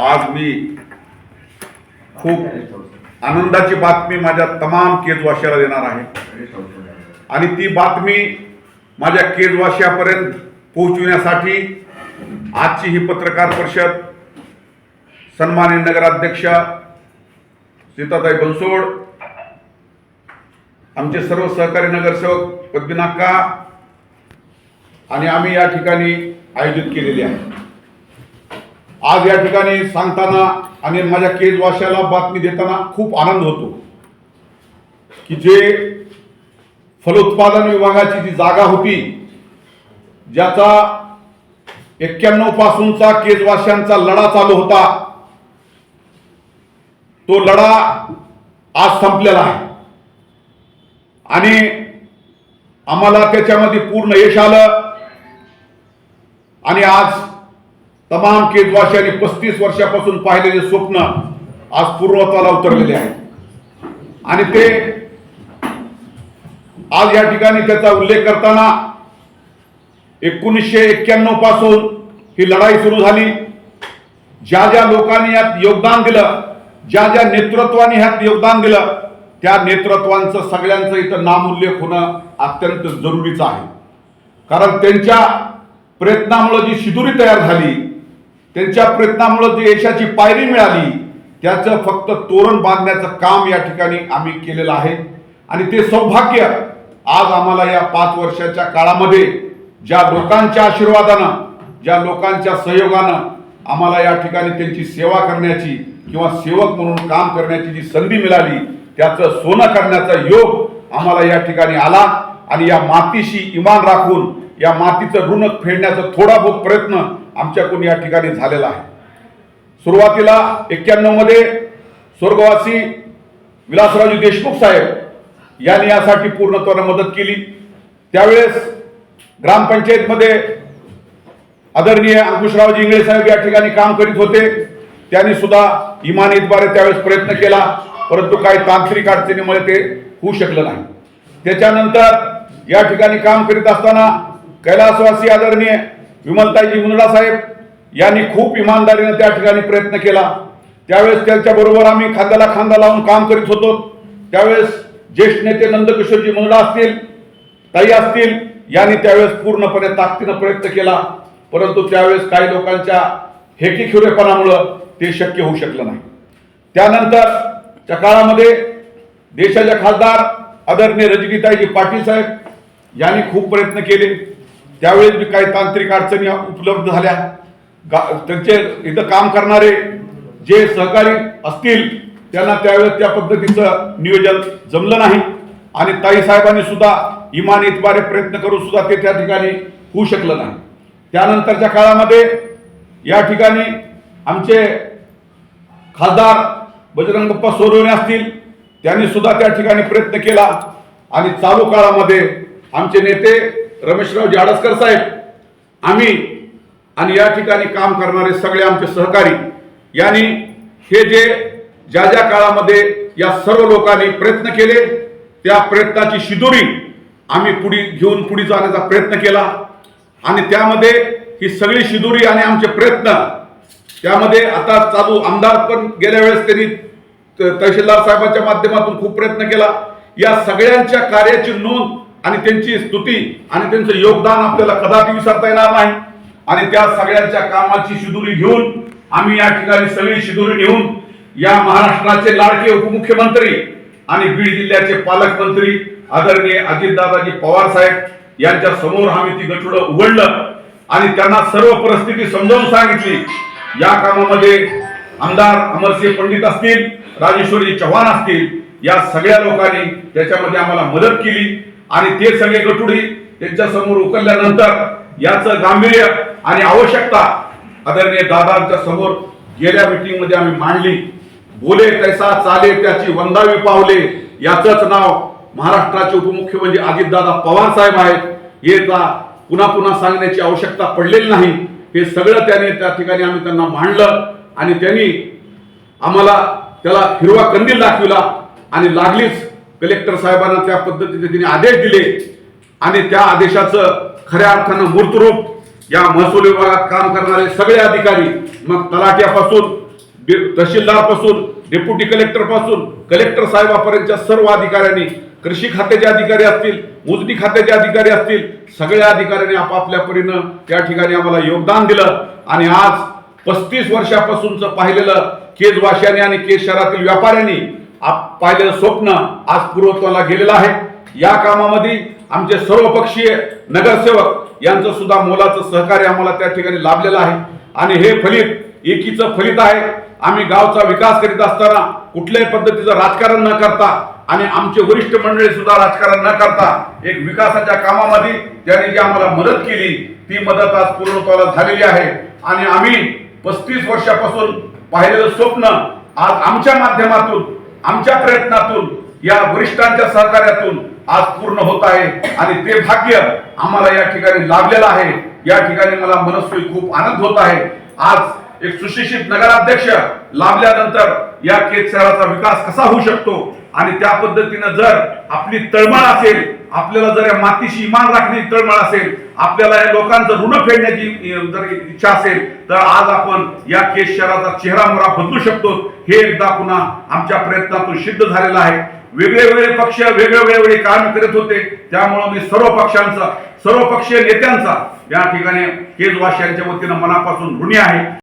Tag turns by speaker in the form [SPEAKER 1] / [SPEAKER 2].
[SPEAKER 1] आज मी खूप आनंदाची बातमी माझ्या तमाम केजवाशाला देणार आहे. आणि ती बातमी माझ्या केजवाशापर्यंत पोहोचविण्यासाठी आजची ही पत्रकार परिषद सन्मान्य नगराध्यक्षा सीताताई बनसोड आमचे सर्व सहकारी नगरसेवक पद्मीनाक्का आणि आम्ही या ठिकाणी आयोजित केलेली आहे. आज या ठिकाणी सांगताना आणि माझ्या केजवाशाला बातमी देताना खूप आनंद होतो की जे फलोत्पादन विभागाची जी जागा होती ज्याचा एक्क्याण्णव पासूनचा केजवाशांचा लढा चालू होता तो लढा आज संपलेला आहे. आणि आम्हाला त्याच्यामध्ये पूर्ण यश आलं. आणि आज तमाम केजवाशांनी पस्तीस वर्षापासून पाहिलेले स्वप्न आज पूर्वत्वाला उतरलेले आहे आणि ते आज या ठिकाणी त्याचा उल्लेख करताना एकोणीसशे एक्क्याण्णवपासून ही लढाई सुरू झाली. ज्या ज्या लोकांनी यात योगदान दिलं ज्या ज्या नेतृत्वाने ह्यात योगदान दिलं त्या नेतृत्वांचं सगळ्यांचं इथं नामोल्लेख होणं अत्यंत जरुरीचं आहे. कारण त्यांच्या प्रयत्नामुळं जी शिदुरी तयार झाली त्यांच्या प्रयत्नामुळं जी यशाची पायरी मिळाली त्याचं फक्त तोरण बांधण्याचं काम या ठिकाणी आम्ही केलेलं आहे. आणि ते सौभाग्य आज आम्हाला या पाच वर्षाच्या काळामध्ये ज्या लोकांच्या आशीर्वादानं ज्या लोकांच्या सहयोगानं आम्हाला या ठिकाणी त्यांची सेवा करण्याची किंवा सेवक म्हणून काम करण्याची जी संधी मिळाली त्याचं सोनं करण्याचा योग आम्हाला या ठिकाणी आला. आणि या मातीशी इमान राखून या मातीचं ऋण फेडण्याचा थोडा बहुत प्रयत्न आमच्याकडून या ठिकाणी झालेला आहे. सुरुवातीला एक्क्याण्णवमध्ये स्वर्गवासी विलासरावजी देशमुख साहेब यांनी यासाठी पूर्णत्वाने मदत केली. त्यावेळेस ग्रामपंचायतमध्ये आदरणीय अंकुशरावजी इंगळे साहेब या ठिकाणी काम करीत होते. त्यांनी सुद्धा इमानीद्वारे त्यावेळेस प्रयत्न केला परंतु काही तांत्रिक अडचणीमुळे ते होऊ शकलं नाही. त्याच्यानंतर या ठिकाणी काम करीत असताना कैलासवासी आदरणीय विमलताईजी मुंदडा साहेब यांनी खूप इमानदारीने त्या ठिकाणी प्रयत्न केला. त्यावेळेस त्यांच्या बरोबर आम्ही खांद्याला खांदा लावून काम करीत होतो. त्यावेळेस ज्येष्ठ नेते नंदकिशोरजी मुंदडा असतील ताई असतील यांनी त्यावेळेस पूर्णपणे ताकदीनं प्रयत्न केला. परंतु त्यावेळेस काही लोकांच्या हेकीखिरेपणामुळं ते शक्य होऊ शकलं नाही. त्यानंतरच्या काळामध्ये देशाच्या खासदार आदरणीय रजनीताईजी पाटील साहेब यांनी खूप प्रयत्न केले. त्यावेळेस बी काही तांत्रिक अडचणी उपलब्ध झाल्या गा- त्यांचे इथं काम करणारे जे सहकारी असतील त्यांना त्यावेळेस त्या पद्धतीचं नियोजन जमलं नाही. आणि ताई साहेबांनी सुद्धा इमानीद्वारे प्रयत्न करून सुद्धा ते त्या ठिकाणी होऊ शकलं नाही. त्यानंतरच्या काळामध्ये या ठिकाणी आमचे खासदार बजरंगप्पा सोनवणे असतील त्यांनी सुद्धा त्या ठिकाणी प्रयत्न केला. आणि चालू काळामध्ये आमचे नेते रमेशराव जाडसकर साहेब आम्ही आणि या ठिकाणी काम करणारे सगळे आमचे सहकारी यांनी हे जे ज्या ज्या काळामध्ये या सर्व लोकांनी प्रयत्न केले त्या प्रयत्नाची शिदोरी आम्ही पुढे घेऊन पुढे जाण्याचा प्रयत्न केला. आणि त्यामध्ये ही सगळी शिदोरी आणि आमचे प्रयत्न त्यामध्ये आता चालू आमदार पण गेल्या वेळेस त्यांनी त- तहसीलदार साहेबांच्या माध्यमातून खूप प्रयत्न केला. या सगळ्यांच्या कार्याची नोंद आणि त्यांची स्तुती आणि त्यांचं योगदान आपल्याला कदापि विसरता येणार नाही. आणि त्या सगळ्यांच्या कामाची शिदुरी घेऊन आम्ही या ठिकाणी सगळी शिदुरी घेऊन या महाराष्ट्राचे लाडके उपमुख्यमंत्री आणि बीड जिल्ह्याचे पालकमंत्री आदरणीय अजितदादाजी पवार साहेब यांच्या समोर आम्ही ती गठुडं उघडलं आणि त्यांना सर्व परिस्थिती समजावून सांगितली. या कामामध्ये आमदार अमरसिंह पंडित असतील राजेश्वरी चव्हाण असतील या सगळ्या लोकांनी त्याच्यामध्ये आम्हाला मदत केली. आणि ते सगळे गटुडी त्यांच्यासमोर उकलल्यानंतर याचं गांभीर्य आणि आवश्यकता आदरणीय दादांच्या समोर गेल्या मीटिंगमध्ये आम्ही मांडली. बोले तैसा चाले त्याची वंदावी पावले. याचंच नाव महाराष्ट्राचे उपमुख्यमंत्री अजितदादा पवार साहेब आहेत. हे पुन्हा पुन्हा सांगण्याची आवश्यकता पडलेली नाही. हे सगळं त्याने त्या ठिकाणी आम्ही त्यांना मांडलं आणि त्यांनी आम्हाला त्याला हिरवा कंदील दाखविला आणि लागलीच. कलेक्टर साहेबांना त्या पद्धतीने त्यांनी आदेश दिले. आणि त्या आदेशाचं खऱ्या अर्थानं मूर्तरूप या महसूल विभागात काम करणारे सगळे अधिकारी मग तलाट्यापासून तहसीलदारपासून डेप्युटी कलेक्टरपासून कलेक्टर साहेबापर्यंतच्या सर्व अधिकाऱ्यांनी कृषी खात्याचे अधिकारी असतील मोजणी खात्याचे अधिकारी असतील सगळ्या अधिकाऱ्यांनी आपापल्या परीनं त्या ठिकाणी आम्हाला योगदान दिलं. आणि आज पस्तीस वर्षापासूनचं पाहिलेलं केज आणि केज शहरातील व्यापाऱ्यांनी आप- पाहिलेलं स्वप्न आज पूर्वत्वाला गेलेलं आहे. या कामामध्ये आमचे सर्वपक्षीय नगरसेवक यांचं सुद्धा मोलाचं सहकार्य आम्हाला त्या ठिकाणी लाभलेलं आहे. आणि हे फलित एकीचं फलित आहे. आम्ही गावचा विकास करीत असताना कुठल्याही पद्धतीचं राजकारण न करता आणि आमचे वरिष्ठ मंडळी सुद्धा राजकारण न करता एक विकासाच्या कामामध्ये त्यांनी जी आम्हाला मदत केली ती मदत आज पूर्णत्वाला झालेली आहे. आणि आम्ही पस्तीस वर्षापासून पाहिलेलं स्वप्न आज आमच्या माध्यमातून आमच्या प्रयत्नातून या वरिष्ठांच्या सहकार्यातून आज पूर्ण होत आहे. आणि ते भाग्य आम्हाला या ठिकाणी लाभलेलं आहे. या ठिकाणी मला मनस्वी खूप आनंद होत आहे. आज एक सुशिक्षित नगराध्यक्ष लाभल्यानंतर या केज शहराचा विकास कसा होऊ शकतो? आणि त्या पद्धतीनं जर आपली तळमळ असेल आपल्याला जर या मातीशी इमान राखण्याची तळमळ असेल आपल्याला या लोकांचं ऋण फेडण्याची जर इच्छा असेल तर आज आपण या केस शहराचा चेहरा मोहरा बदलू शकतो. हे एकदा पुन्हा आमच्या प्रयत्नातून सिद्ध झालेलं आहे. वेगळे वेगळे पक्ष वेगळे वेगळे काम करत होते. त्यामुळं मी सर्व पक्षांचा सर्व पक्षीय नेत्यांचा या ठिकाणी केजवासियांच्या वाश यांच्या वतीनं मनापासून ऋणी आहे.